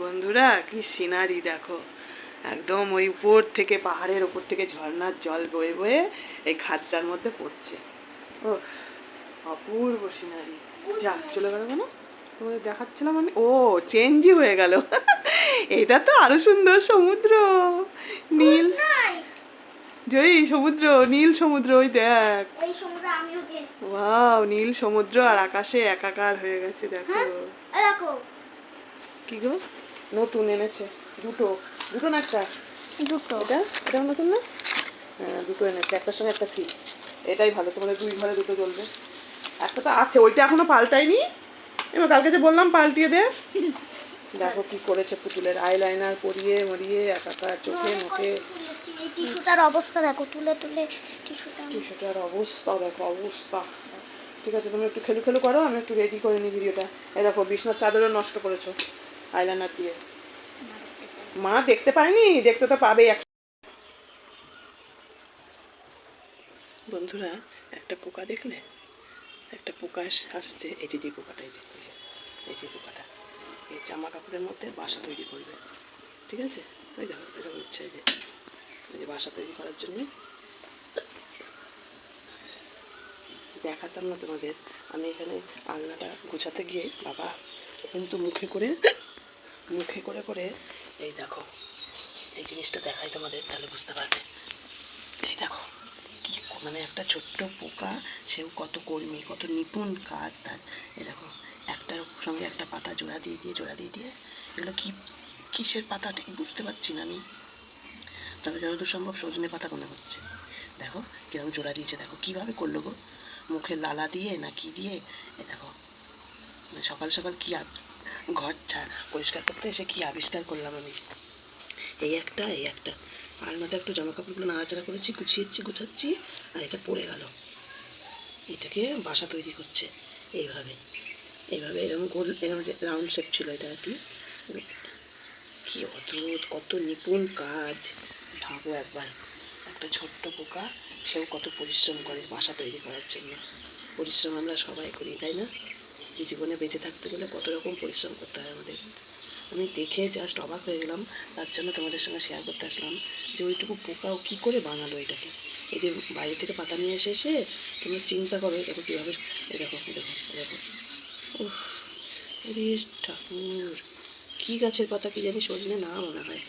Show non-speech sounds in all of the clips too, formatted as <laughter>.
বন্ধুরা কি সিনারি দেখো। একদম ওই উপর থেকে পাহাড়ের উপর থেকে ঝর্ণার জল বয়ে বয়ে এই খাদটার মধ্যে পড়ছে। ও অপূর্ব সিনারি যা চলে গেল কেন? তোমাদের দেখাচ্ছিলাম আমি? ও চেঞ্জই হয়ে গেল। <laughs> এটা তো আরও সুন্দর সমুদ্র। নীল। জয়ী সমুদ্র নীল সমুদ্র ওই দেখ। ওয়াও নীল সমুদ্র আর আকাশে একাকার হয়ে গেছে দেখো। কি গো? নতুন এনেছে দুটো দুটো না একটা? দুটো। এটা? এটাও নতুন না? হ্যাঁ দুটো এনেছে একটার সঙ্গে একটা ফ্রি এটাই ভালো তোমাদের দুই ঘরে দুটো জ্বলবে একটা তো আছে ওইটা এখনও পাল্টাইনি এবার কালকে যে বললাম পাল্টিয়ে দে। দেখো কি করেছে পুতুলের আইলাইনার পরিয়ে মরিয়ে একাকার চোখে মুখে। টিস্যুটার অবস্থা দেখো তুলে তুলে টিস্যুটা। টিশার্টের অবস্থা দেখো অবস্থা। ঠিক আছে তুমি একটু খেলু খেলু করো আমি একটু রেডি করে নিই ভিডিওটা। এই দেখো বিছনার চাদরও নষ্ট করেছ। আইলাইনার দিয়ে। মা দেখতে পায়নি? দেখতে তো পাবেই এক বন্ধুরা, একটা পোকা দেখলে? একটা পোকা আসছে। এই যে যে পোকাটা, এই যে এই যে এই যে পোকাটা। এই জামা কাপড়ের মধ্যে বাসা তৈরি করবে। ঠিক আছে? ওই দেখো এটা হচ্ছে এই যে। এই যে বাসা তৈরি করার জন্য। দেখাতাম না তোমাদের। আমি এখানে আলনাটা গোছাতে গিয়ে বাবা কিন্তু মুখে করে মুখে করে করে এই দেখো, এই জিনিসটা দেখাই তোমাদের, তাহলে বুঝতে পারবে। এই দেখো, কি মানে একটা ছোট্ট পোকা, সেও কত কর্মী, কত নিপুণ কাজ তার। এই দেখো, একটার সঙ্গে একটা পাতা জোড়া দিয়ে দিয়ে, জোড়া দিয়ে দিয়ে, এগুলো কি কিসের পাতা? ঠিক বুঝতে পারছি না আমি। তবে যতদূর সম্ভব সজনে পাতা মনে হচ্ছে। দেখো, কীরকম জোড়া দিয়েছে, দেখো, কীভাবে করল গো? মুখে লালা দিয়ে না কি দিয়ে? এ দেখো মানে সকাল সকাল কি ঘর পরিষ্কার করতে এসে কি আবিষ্কার করলাম আমি? এই একটা এই একটা। আলনাটা একটু জামা কাপড়গুলো নাড়াচাড়া করেছি, গুছিয়েছি, গুছাচ্ছি, আর এটা পড়ে গেল। এটাকে বাসা তৈরি করছে এইভাবে। এইভাবে এরকম গোল, এরকম রাউন্ড শেপ ছিল এটা আর কি। কি অদ্ভুত, কত নিপুণ কাজ। ভাবো একবার, একটা ছোট্ট পোকা, সেও কত পরিশ্রম করে বাসা তৈরি করার জন্য। পরিশ্রম আমরা সবাই করি, তাই না? জীবনে বেঁচে থাকতে গেলে কত রকম পরিশ্রম করতে হয় আমাদের। আমি দেখে জাস্ট অবাক হয়ে গেলাম, তার জন্য তোমাদের সঙ্গে শেয়ার করতে আসলাম যে ওইটুকু পোকাও কী করে বানালো এটাকে? এই যে বাইরে থেকে পাতা নিয়ে এসে এসে তোমরা চিন্তা করো দেখো কীভাবে দেখো দেখো দেখো। উফ রে ঠাকুর, কী গাছের পাতা কি জানি সজনে না মনে হয়।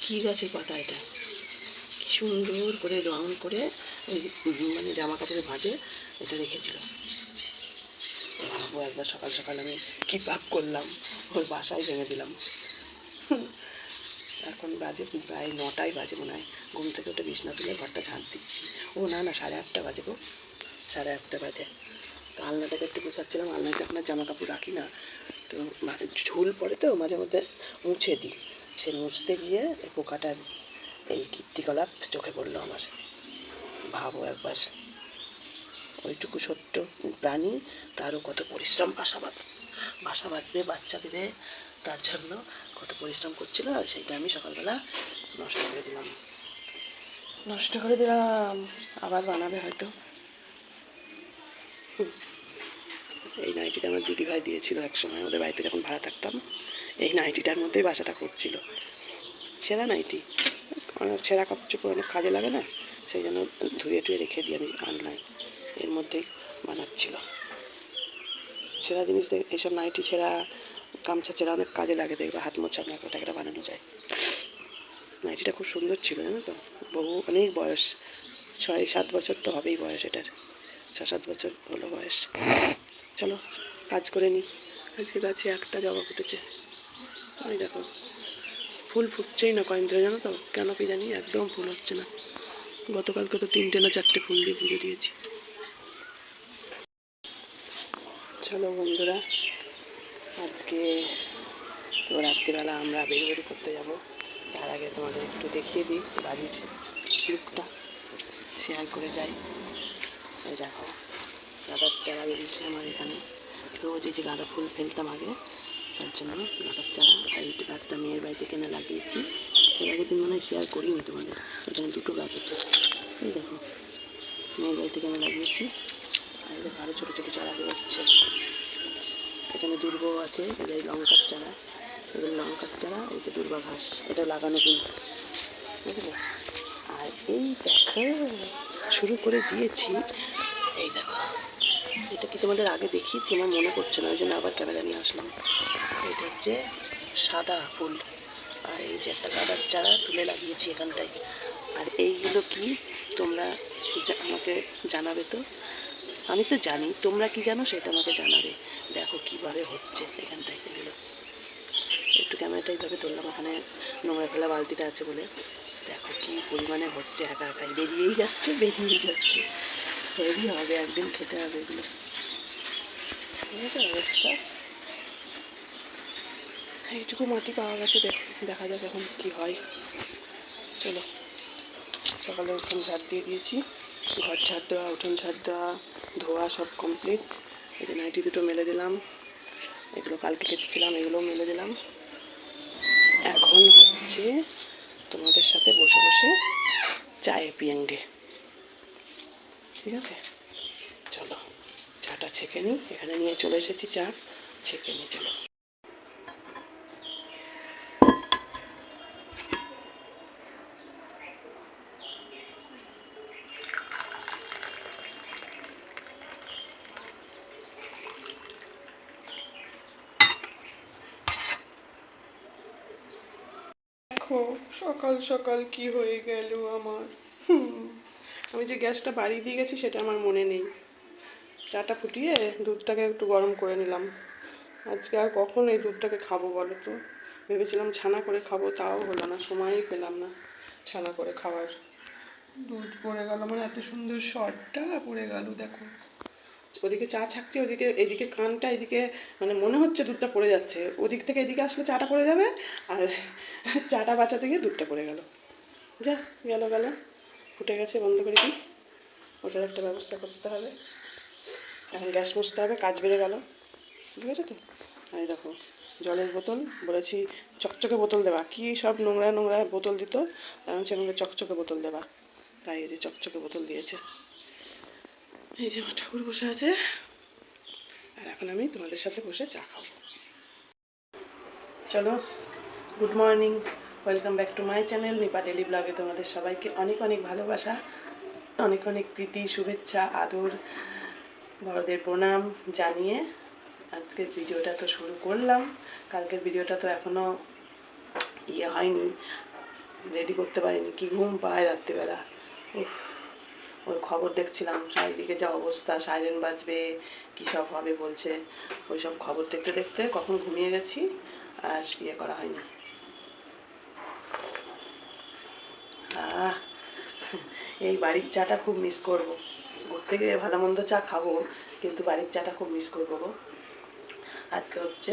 কী গাছের পাতা এটা? কি সুন্দর করে রং করে ওই মানে জামা কাপড়ে ভাঁজে এটা রেখেছিল। ভাবো একবার সকাল সকাল আমি কি পাপ করলাম, ওর বাসায় ভেঙে দিলাম। এখন বাজে প্রায় নটায় বাজে মনে হয়, ঘুম থেকে উঠে বিছনা তুলে ঘরটা ঝাঁট দিচ্ছি। ও না না, সাড়ে আটটা বাজে গো, সাড়ে আটটা বাজে। তো আলনাটাকে একটু গোছাচ্ছিলাম, আলনাতে আপনার জামা কাপড় রাখি না, তো ঝুল পড়ে তো, মাঝে মধ্যে মুছে দিই। সে মুছতে গিয়ে পোকাটার এই কীর্তিকলাপ চোখে পড়ল আমার। ভাবো একবার। ওইটুকু ছোট্ট প্রাণী, তারও কত পরিশ্রম বাসা বাঁধ বাসা বাঁধবে বাচ্চা দেবে, তার জন্য কত পরিশ্রম করছিল, আর সেইটা আমি সকালবেলা নষ্ট করে দিলাম। নষ্ট করে দিলাম, আবার বানাবে হয়তো। এই নাইটিটা আমার দিদিভাই দিয়েছিল এক সময় ওদের বাড়িতে যখন ভাড়া থাকতাম, এই নাইটিটার মধ্যেই বাসাটা করছিল। ছেঁড়া নাইটি। ছেঁড়া কাপড় চোপড় অনেক কাজে লাগে না, সেই জন্য ধুয়ে টুয়ে রেখে দিই আমি অনলাইন এর মধ্যেই বানাচ্ছিল। ছেঁড়া জিনিস দেখ, এইসব নাইটি ছেঁড়া গামছা ছেঁড়া অনেক কাজে লাগে দেখবে, হাত মোছা না একটা বানানো যায়। নাইটিটা খুব সুন্দর ছিল, জানো তো? বহু অনেক বয়স, ছয়, সাত বছর তো হবেই বয়স এটার। ছ সাত বছর হলো বয়স। চলো, কাজ করে নিই আজকে গাছে একটা জবা ফুটেছে। ওই দেখো, ফুল ফুটছেই না কয়েক দিনে জানো তো? কেন কি জানি, একদম ফুল হচ্ছে না। গতকালকে তো তিনটে না চারটে ফুল দিয়ে পুজো দিয়েছি। চলো বন্ধুরা। আজকে তো রাত্রিবেলা আমরা বেরোবেরি করতে যাব। তার আগে তোমাদের একটু দেখিয়ে দিই বাড়ির লুকটা শেয়ার করে যাই। এই দেখো, গাঁদার চারা বেরিয়েছে আমার এখানে। রোজ এই যে গাঁদা ফুল ফেলতাম আগে, তার জন্য গাঁদার চারা। আর এই গাছটা মেয়ের বাড়িতে কেনে লাগিয়েছি। এর আগের দিন মনে হয় শেয়ার করিনি তোমাদের। এখানে দুটো গাছ আছে। এই দেখো, মেয়ের বাড়িতে কেনে লাগিয়েছি। আর দেখো আরও ছোটো ছোটো চারা বেরোচ্ছে এখানে দুর্গ আছে, এটা লঙ্কার চারা। এগুলো লঙ্কার চারা, এই যে দুর্বা ঘাস, এটা লাগানো কিন্তু বুঝলে? আর এই দেখো, শুরু করে দিয়েছি। এই দেখো, এটা কি তোমাদের আগে দেখিয়েছি? আমার মনে পড়ছে না, ওই জন্য আবার ক্যামেরা নিয়ে আসলাম। এটা হচ্ছে সাদা ফুল। আর এই যে একটা গাঁদার চারা তুলে লাগিয়েছি এখানটায়। আর এইগুলো কি? তোমরা আমাকে জানাবে তো? আমি তো জানি, তোমরা কি জানো সেটা আমাকে জানাবে। দেখো কীভাবে হচ্ছে এখানটায় এগুলো। একটু ক্যামেরাটা এইভাবে তুললাম ওখানে নোংরা ফেলা বালতিটা আছে বলে। দেখো কি পরিমাণে হচ্ছে একা একাই। বেরিয়েই যাচ্ছে বেরিয়েই যাচ্ছে। হেভি হবে, একদিন খেতে হবে এগুলো। অবস্থা? এইটুকু মাটি পাওয়া গেছে দেখা যাক এখন কি হয়। চলো। সকালে উঠোন ঝাড় দিয়ে দিয়েছি। ঘর ঝাড় দেওয়া, উঠোন ঝাড় দেওয়া, ধোয়া সব কমপ্লিট এই যে নাইটি দুটো মেলে দিলাম। এগুলো কালকে কেচেছিলাম, এগুলোও মেলে দিলাম। এখন হচ্ছে তোমাদের সাথে বসে বসে চায়ে পিয়েঙ্গে ঠিক আছে? চলো, চাটা ছেঁকে নিই। এখানে নিয়ে চলে এসেছি চা। ছেঁকে নিই, চলো দেখো সকাল সকাল কি হয়ে গেল আমার? আমি যে গ্যাসটা বাড়িয়ে দিয়ে গেছি সেটা আমার মনে নেই। চাটা ফুটিয়ে দুধটাকে একটু গরম করে নিলাম। আজকে আর কখন এই দুধটাকে খাব বলো তো? ভেবেছিলাম ছানা করে খাব, তাও হলো না, সময়ই পেলাম না ছানা করে খাওয়ার। দুধ পড়ে গেল মানে এত সুন্দর শটটা পড়ে গেল, দেখো। ওদিকে চা ছাকছে, ওদিকে, এদিকে কানটা, এদিকে মানে মনে হচ্ছে দুধটা পড়ে যাচ্ছে। ওদিক থেকে এদিকে আসলে চাটা পড়ে যাবে আর <laughs> চাটা বাঁচাতে গিয়ে দুধটা পড়ে গেল। যা, গেল গেল। ফুটে গেছে, বন্ধ করে দিই। ওটার একটা ব্যবস্থা করতে হবে। এখন গ্যাস মুছতে হবে, কাজ বেড়ে গেল। বুঝেছ তো? আর দেখো, জলের বোতল, বলেছি চকচকে বোতল দেবা। কি সব নোংরা নোংরা বোতল দিত? এখন সে আমাকে চকচকে বোতল দেবা। তাই এই যে চকচকে বোতল দিয়েছে। এই যে আমার ঠাকুর বসে আছে। আর এখন আমি তোমাদের সাথে বসে চা খাব। চলো good morning welcome back to my channel Nipa daily ব্লগে তোমাদের সবাইকে অনেক অনেক ভালোবাসা, অনেক অনেক প্রীতি, শুভেচ্ছা, আদর, বড়দের প্রণাম জানিয়ে আজকের ভিডিওটা তো শুরু করলাম। কালকের ভিডিওটা তো এখনও ইয়ে হয়নি রেডি করতে পারিনি, কি ঘুম পায় রাত্রিবেলা। উফ। ওই খবর দেখছিলাম চারিদিকে যা অবস্থা, সাইরেন বাজবে, কী সব হবে বলছে। ওই সব খবর দেখতে দেখতে কখন ঘুমিয়ে গেছি, আর ইয়ে করা হয়নি। এই বাড়ির চাটা খুব মিস করব। ঘুরতে গিয়ে ভালো মন্দ চা খাব, কিন্তু বাড়ির চাটা খুব মিস করব গো। আজকে হচ্ছে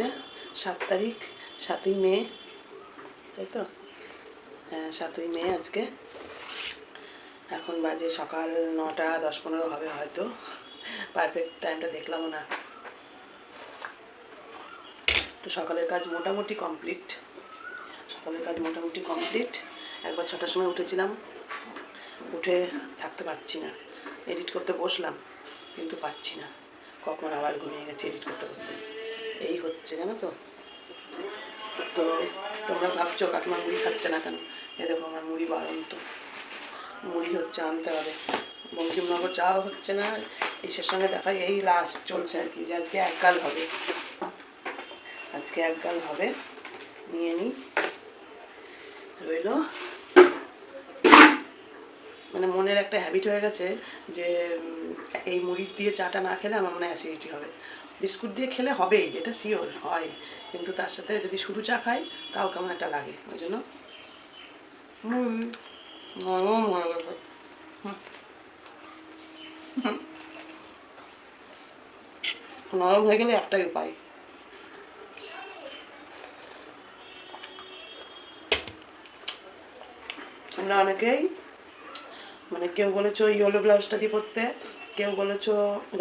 সাত তারিখ, সাতই মে, তাই তো? হ্যাঁ সাতই মে আজকে। এখন বাজে সকাল নটা, দশ পনেরো হবে হয়তো। পারফেক্ট টাইমটা দেখলামও না। তো সকালের কাজ মোটামুটি কমপ্লিট সকালের কাজ মোটামুটি কমপ্লিট একবার ছটার সময় উঠেছিলাম। উঠে থাকতে পারছি না। এডিট করতে বসলাম, কিন্তু পারছি না। কখন আবার ঘুমিয়ে গেছি এডিট করতে করতে। এই হচ্ছে, জানো তো? তো তোমরা ভাবছ কাকিমা মুড়ি খাচ্ছে না কেন? এ দেখো আমার মুড়ি বারণ তো মুড়ি হচ্ছে, আনতে হবে। বঙ্কিমনগর চাও হচ্ছে না ইসের সঙ্গে দেখা, এই লাস্ট চলছে আর কি, যে আজকে এক গাল হবে। আজকে এক গাল হবে, নিয়ে নিই রইল। মানে মনের একটা হ্যাবিট হয়ে গেছে যে এই মুড়ি দিয়ে চাটা না খেলে আমার মনে অ্যাসিডিটি হবে। বিস্কুট দিয়ে খেলে হবেই, এটা শিওর হয়। কিন্তু তার সাথে যদি শুধু চা খাই, তাও কেমন একটা লাগে, ওই জন্য। হুম। নরম হয়ে। নরম হয়ে গেলে একটাই উপায় আমরা অনেকেই মানে কেউ বলেছ ইয়েলো ব্লাউজটা দিয়ে পরতে, কেউ বলেছ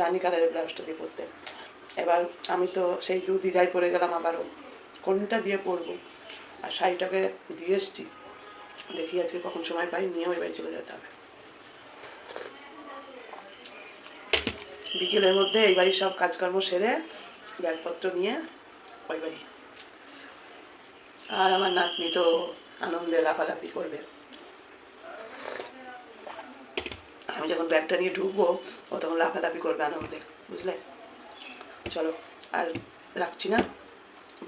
রানী কালারের ব্লাউজটা দিয়ে পরতে। এবার আমি তো সেই দু দ্বিধায় পরে গেলাম আবারও। কোনটা দিয়ে পরবো? আর শাড়িটাকে দিয়ে এসছি। দেখি আজকে কখন সময় পাই, নিয়ে ওই বাড়ি চলে যেতে হবে। বিকেলের মধ্যে এই বাড়ির সব কাজকর্ম সেরে ব্যাগপত্র নিয়ে ওই বাড়ি। আর আমার নাতনি তো আনন্দে লাফালাফি করবে। আমি যখন ব্যাগটা নিয়ে ঢুকবো, ও তখন লাফালাফি করবে আনন্দে, বুঝলে? চলো, আর রাখছি না।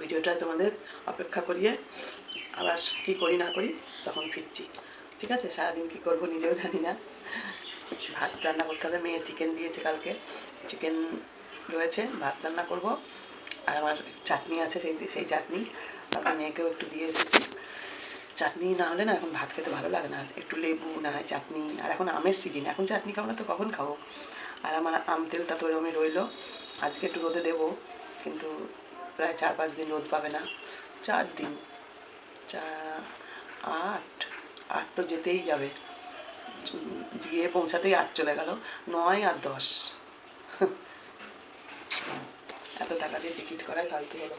ভিডিওটা তোমাদের অপেক্ষা করিয়ে আবার কি করি না করি তখন ফিরছি। ঠিক আছে? সারাদিন কি করব নিজেও জানি না। ভাত রান্না করতে হবে। মেয়ে চিকেন দিয়েছে কালকে। চিকেন রয়েছে, ভাত রান্না করব। আর আমার চাটনি আছে, সেই সেই চাটনি। তারপর মেয়েকেও একটু দিয়ে এসেছি। চাটনি না হলে না এখন ভাত খেতে ভালো লাগে না। একটু লেবু না হয়, চাটনি। আর এখন আমের সিজন এখন চাটনি খাব না তো কখন খাব? আর আমার আম তেলটা তো এরমই রইল। আজকে একটু রোদে দেবো। কিন্তু প্রায় চার পাঁচ দিন রোদ পাবে না। চার দিন। আট আট তো যেতেই যাবে। গিয়ে পৌঁছাতেই আট চলে গেল। নয় আর দশ। এত টাকা দিয়ে টিকিট করাই ফালতু হলো।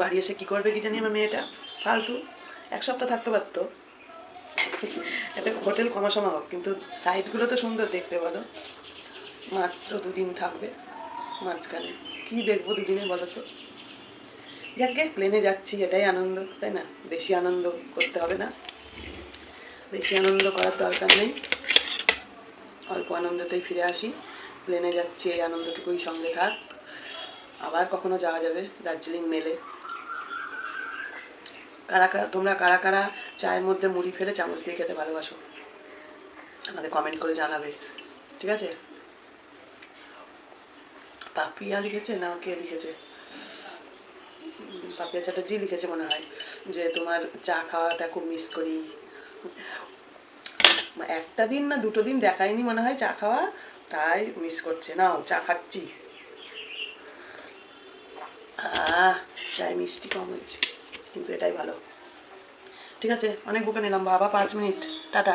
বাড়ি এসে কী করবে কি জানি আমার মেয়েটা? ফালতু। এক সপ্তাহ থাকতে পারতো। একটা হোটেল কমাসমা হোক, কিন্তু সাইটগুলো তো সুন্দর দেখতে বলো। মাত্র দুদিন থাকবে মাঝখানে। কি দেখব দুদিনে বলো তো? যাকে প্লেনে যাচ্ছি, এটাই আনন্দ, তাই না? বেশি আনন্দ করতে হবে না। বেশি আনন্দ করার দরকার নেই। অল্প আনন্দতেই ফিরে আসি। প্লেনে যাচ্ছি, এই আনন্দটুকুই সঙ্গে থাক। আবার কখনো যাওয়া যাবে দার্জিলিং মেলে। কারা কারা, তোমরা কারা কারা চায়ের মধ্যে মুড়ি ফেলে চামচ দিয়ে খেতে ভালোবাসো? আমাকে কমেন্ট করে জানাবে। ঠিক আছে? পাপিয়া লিখেছে না কে লিখেছে? পাপিয়া চ্যাটার্জি লিখেছে মনে হয়, যে তোমার চা খাওয়াটা খুব মিস করি। একটা দিন না দুটো দিন দেখায়নি মনে হয় চা খাওয়া, তাই মিস করছে। নাও, চা খাচ্ছি। চায় মিষ্টি কম হয়েছে, কিন্তু এটাই ভালো। ঠিক আছে, অনেক বুকে নিলাম, বাবা, পাঁচ মিনিট, টাটা।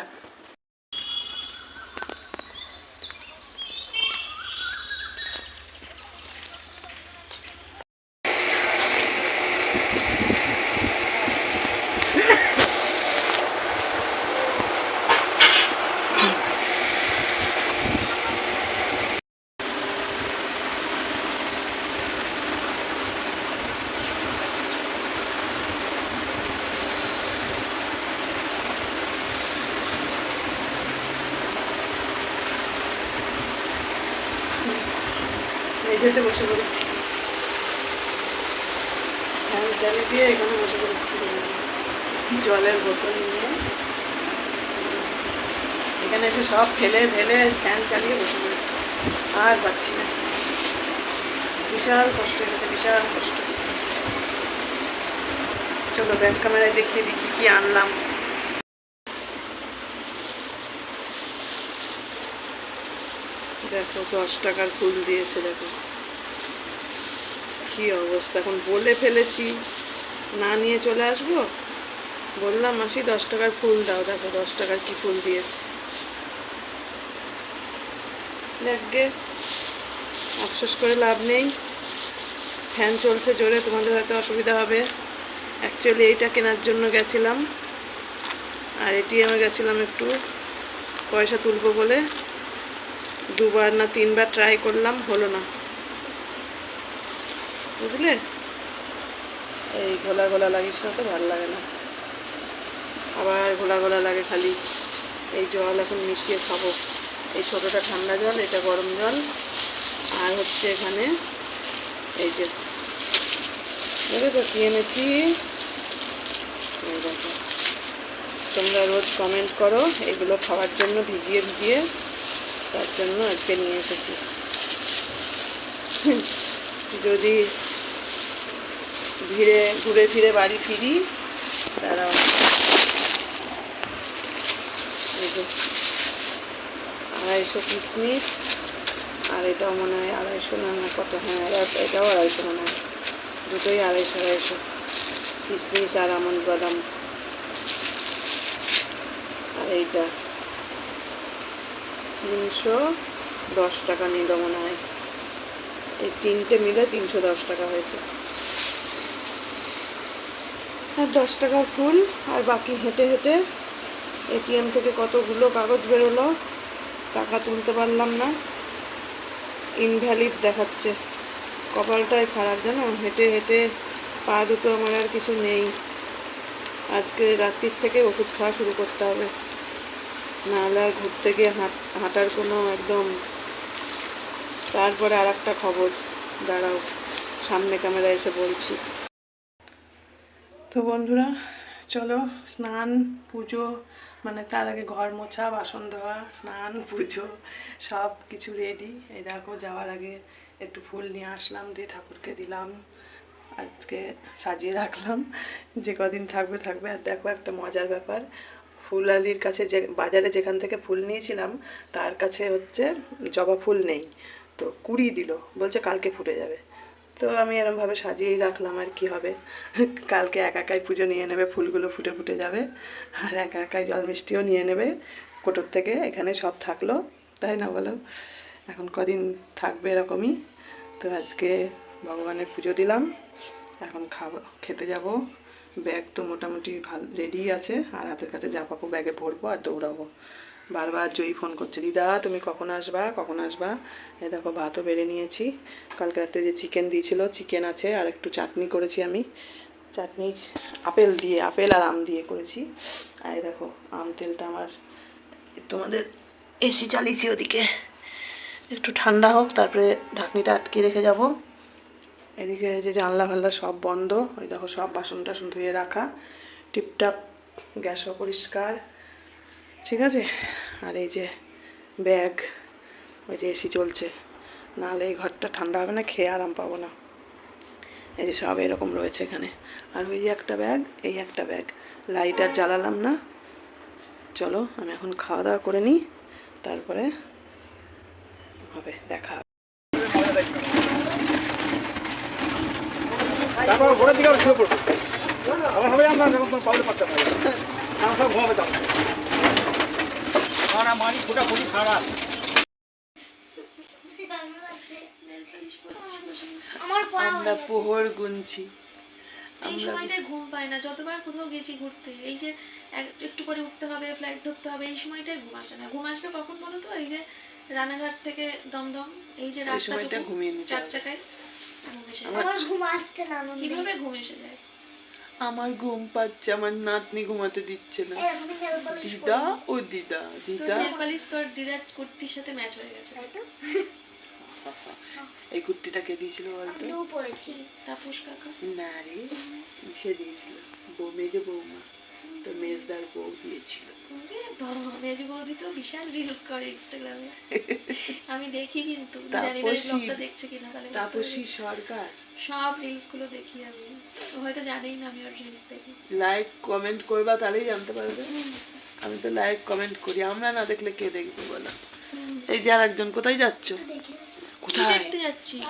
মেঝেতে বসে পড়েছি। ফ্যান চালিয়ে দিয়ে এখানে বসে পড়েছি। জলের বোতল নিয়ে। এখানে এসে সব ফেলে ফেলে ফ্যান চালিয়ে বসে পড়েছি। আর পাচ্ছি না। বিশাল কষ্ট হয়েছে, বিশাল কষ্ট। চলো ব্যাক ক্যামেরায় দেখিয়ে দিই কি কি আনলাম। দেখো, দশ টাকার ফুল দিয়েছে, দেখো। কি অবস্থা, এখন বলে ফেলেছি। না নিয়ে চলে আসব? বললাম, মাসি, দশ টাকার ফুল দাও, দেখো দশ টাকার কি ফুল দিয়েছে। দেখবে আফসোস করে লাভ নেই। ফ্যান চলছে জোরে, তোমাদের হয়তো অসুবিধা হবে। অ্যাকচুয়ালি এইটা কেনার জন্য গেছিলাম। আর এটিএমে গেছিলাম একটু। পয়সা তুলবো বলে। দুবার না তিনবার ট্রাই করলাম, হলো না। বুঝলে? এই ঘোলা ঘোলা লাগিস না তো ভালো লাগে না। আবার ঘোলা ঘোলা লাগে খালি। এই জল এখন মিশিয়ে খাব। এই ছোটোটা ঠান্ডা জল, এটা গরম জল। আর হচ্ছে এখানে এই যে, দেখেছ কি এনেছি? এই তোমরা রোজ কমেন্ট করো, এগুলো খাওয়ার জন্য ভিজিয়ে ভিজিয়ে তার জন্য আজকে নিয়ে এসেছি। যদি ঘিরে ঘুরে ফিরে বাড়ি ফিরি, তারা আড়াইশো কিশমিশ আর এটাও মনে হয় আড়াইশো না না কত হ্যাঁ এটাও আড়াইশো মনে হয়। দুটোই আড়াইশো আড়াইশো কিশমিশ আর আমন্ড বাদাম। আর এইটা। তিনশো দশ টাকা নিল মনে হয়। এই তিনটে মিলে তিনশো দশ টাকা হয়েছে। আর দশ টাকার ফুল, আর বাকি হেঁটে হেঁটে এটিএম থেকে কতগুলো কাগজ বেরোলো, টাকা তুলতে পারলাম না। ইনভ্যালিড দেখাচ্ছে। কপালটাই খারাপ জানো? হেঁটে হেঁটে পা দুটো আমার আর কিছু নেই। আজকে রাত্রির থেকে ওষুধ খাওয়া শুরু করতে হবে। নাহলে আর ঘুরতে গিয়ে হাঁট, হাঁটার কোনো একদম তারপরে আর একটা খবর। দাঁড়াও, সামনে ক্যামেরা এসে বলছি। তো বন্ধুরা, চলো স্নান, পুজো মানে তার আগে ঘর মোছা, বাসন ধোয়া, স্নান, পুজো, সব কিছু রেডি এই দেখো, যাওয়ার আগে একটু ফুল নিয়ে আসলাম, দিয়ে ঠাকুরকে দিলাম। আজকে সাজিয়ে রাখলাম। যে কদিন থাকবে থাকবে। আর দেখো একটা মজার ব্যাপার ফুলালির কাছে যে, বাজারে যেখান থেকে ফুল নিয়েছিলাম, তার কাছে হচ্ছে জবা ফুল নেই। তো কুড়ি দিল, বলছে কালকে ফুটে যাবে। তো আমি এরমভাবে সাজিয়েই রাখলাম আর কি হবে। কালকে একা একাই পুজো নিয়ে নেবে, ফুলগুলো ফুটে ফুটে যাবে। আর একা একাই জল মিষ্টিও নিয়ে নেবে। কোটোর থেকে এখানে সব থাকল, তাই না বলো? এখন কদিন থাকবে এরকমই। তো আজকে ভগবানের পুজো দিলাম। এখন খাব, খেতে যাব। ব্যাগ তো মোটামুটি ভালো রেডি আছে। আর হাতের কাছে যা পাবো ব্যাগে ভরবো আর দৌড়াবো। বারবার জয়ী ফোন করছে, দিদা, তুমি কখন আসবা? কখন আসবা? এ দেখো, ভাতও বেড়ে নিয়েছি। কালকে রাত্রে যে চিকেন দিয়েছিল চিকেন আছে, আর একটু চাটনি করেছি আমি। চাটনি, আপেল দিয়ে, আপেল আর আম দিয়ে করেছি। আর এই দেখো, আম তেলটা আমার তোমাদের এসি চালিয়েছি ওদিকে। একটু ঠান্ডা হোক, তারপরে ঢাকনিটা আটকে রেখে যাব। এদিকে যে জানলা ফাল্লা সব বন্ধ, ওই দেখো সব বাসন টাসন ধুয়ে রাখা, টিপটাপ, গ্যাসও পরিষ্কার, ঠিক আছে? আর এই যে ব্যাগ, ওই যে এসি চলছে, নাহলে এই ঘরটা ঠান্ডা হবে না, খেয়ে আরাম পাবো না। এই যে সব এরকম রয়েছে এখানে। আর ওই যে একটা ব্যাগ, এই একটা ব্যাগ। লাইট আর জ্বালালাম না। চলো, আমি এখন খাওয়া দাওয়া করে নিই, তারপরে হবে, দেখা হবে। তারপর ভোরের দিকে শুয়ে পড়ব। আবার হবে আমরা যখন তোমার পাবলে পারতে পারি আমরা সব ঘুমাবে যাব সারা। মানি ফোটা সারা আমরা পোহর গুনছি। এই সময়টায় ঘুম পায় না। যতবার কোথাও গেছি ঘুরতে এই যে এক- একটু করে উঠতে হবে ফ্লাইট ধরতে হবে এই সময়টায় ঘুম আসে না। ঘুম আসবে কখন বলো তো এই যে রানাঘাট থেকে দমদম এই যে রাস্তাটুকু ঘুমিয়ে চার চাকায়। আমার ঘুম আসছে না কীভাবে ঘুম এসে যায়? আমার ঘুম পাচ্ছে আমার নাতনি ঘুমাতে দিচ্ছে না। আমি দিদা ও দিদা দিদা। নেপালিস তোর দিদার কুর্তির সাথে ম্যাচ হয়ে গেছে তাই তো? এই কুর্তিটা কে দিয়েছিল বলতো? Blue পরেছি। তাপস কাকা? না রে সে দিয়েছিল। বউ মেজে বৌমা তো মেজদার বউ দিয়েছিল। মেজ বৌদি তো বিশাল রিলস করে ইনস্টাগ্রামে <laughs> আমি দেখি কিন্তু জানি না ব্লগটা দেখছে কিনা তাহলে তাপসী সরকার। সব রিলসগুলো দেখি আমি। হয়তো জানেই না আমি ওর রিলস দেখি। লাইক কমেন্ট করবা তাহলেই জানতে পারবে। আমি তো লাইক কমেন্ট করি। আমরা না দেখলে কে দেখবে বলো? এই যে আর একজন কোথায় যাচ্ছ? কোথায়? দেখতে যাচ্ছিস?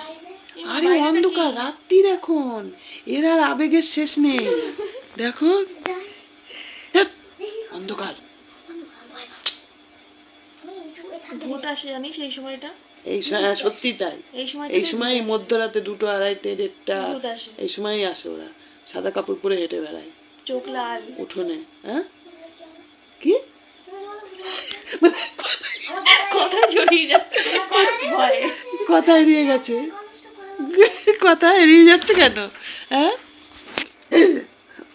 আরে অন্ধকার রাত্রির এখন এর আর আবেগের শেষ নেই। <laughs> দেখো। ভূত আসে জানিস এই সময়টা? এই সত্যি তাই। এই সময় মধ্যরাতে দুটো আড়াইটে দেড়টা এই সময়ই আসে ওরা। সাদা কাপড় পরে হেঁটে বেড়ায়। চোখ লাল। উঠোনে হ্যাঁ? কি? কথায় জড়িয়ে যাচ্ছে। ভয়ে। কথা এড়িয়ে গেছে। কথা এড়িয়ে যাচ্ছে কেন? হ্যাঁ?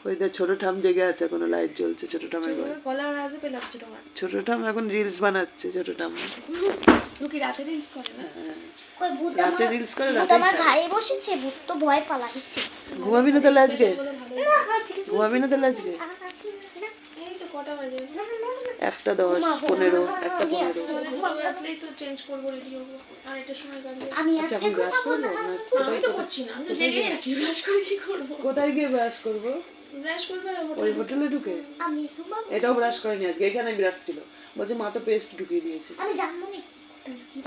ওই দেখ ছোট ঠাম জেগে আছে এখনও লাইট জ্বলছে ছোট ঠামের ঘরে। গলা আওয়াজও পেলাচ্ছে তোমার ছোট ঠাম এখন রিলস বানাচ্ছে ছোট ঠাম। রাতে রিলস করে না। রাতে রিলস করে রাতে আমার ঘাড়ে বসেছে ভূত তো ভয় পালাইছে। ঘুমাবি না তাহলে আজকে? ঘুমাবি না তাহলে আজকে? আজকে না একটা দশ পনেরো একটা পনেরো। আচ্ছা কোথায় গিয়ে ব্রাশ করব? ওই হোটেলে ঢুকে? এটাও ব্রাশ করেনি আজকে এখানে ব্রাশ ছিল। বলছে মা তো পেস্ট ঢুকিয়ে দিয়েছে। আমি জানব না কি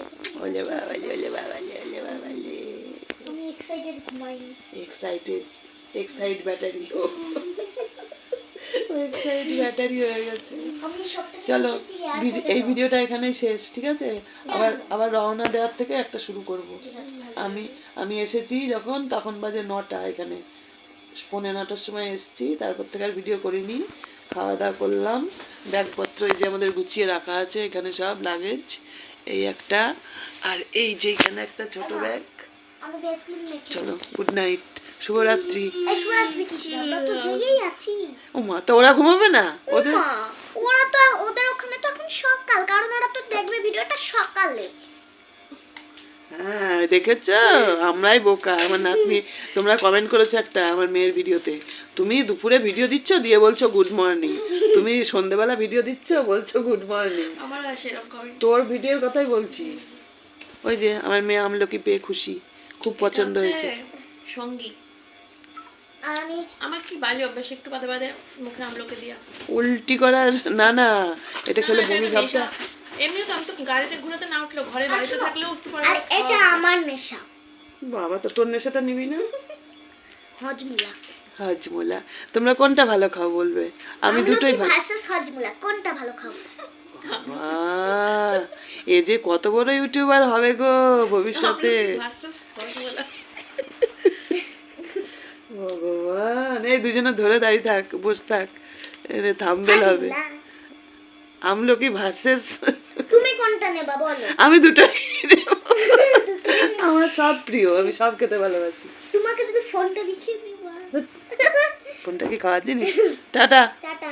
ওলে বাবা ওলে বাবা ওলে বাবা আমি এক্সাইটেড ঘুমাইনি। এক্সাইটেড এক্সাইট ব্যাটারি ও। এক্সাইট ব্যাটারি হয়ে গেছে। চলো এই ভিডিওটা এখানে শেষ ঠিক আছে? আবার আবার রওনা দেওয়ার থেকে একটা শুরু করব। আমি আমি এসেছি যখন তখন বাজে নটা এখানে। পৌনে নটার সময় এসেছি তারপর থেকে আর ভিডিও করিনি। খাওয়া দাওয়া করলাম। ব্যাগপত্র এই যে আমাদের গুছিয়ে রাখা আছে এখানে সব লাগেজ এই একটা। আর এই যে এখানে একটা ছোট ব্যাগ চলো গুড নাইট শুভরাত্রি। ও মা তো ওরা ঘুমাবে না? ওদের ওরা তো ওদের ওখানে তো এখন সকাল কারণ ওরা তো দেখবে ভিডিওটা সকালে। হ্যাঁ দেখেছ? আমরাই বোকা। আমার নাতনি তোমরা কমেন্ট করেছ একটা আমার মেয়ের ভিডিওতে। তুমি দুপুরে ভিডিও দিচ্ছ দিয়ে বলছো গুড মর্নিং তুমি সন্ধেবেলা ভিডিও দিচ্ছ বলছো গুড মর্নিং তোর ভিডিওর কথাই বলছি। ওই যে আমার মেয়ে আমলকি পেয়ে খুশি। খুব পছন্দ হয়েছে। সঙ্গী। আমি আমার কি বাজে অভ্যাস? একটু বাদে বাদে মুখে আমলোকে দিয়া। উল্টি করার না না এটা খেলে বমি ভাবটা। এমনিও তো আমি তো গাড়িতে ঘুরাতে না উঠলেও ঘরে বাড়িতে থাকলেও একটু পরে আর এটা আমার নেশা। বাবা তো তোর নেশাটা নিবি না? <laughs> হজমুলা। হাজমোলা। তোমরা কোনটা ভালো খাও বলবে? আমি দুটোই ভালো ভার্সেস হজমুলা? কোনটা ভালো খাও এ যে কত বড় ইউটিউবার হবে গো ভবিষ্যতে। ভগবান এই দুজনে ধরে দাঁড়িয়ে থাক বস থাক থামবেল হবে। আমলকি ভার্সেস তুমি কোনটা নেবা বলো। আমি দুটোই <laughs> আমার সব প্রিয় আমি সব খেতে ভালোবাসি। তোমাকে যদি ফোনটা দেখিয়ে দেবো ফোনটা কি খাওয়ার জিনিস? <laughs> টাটা। টাটা।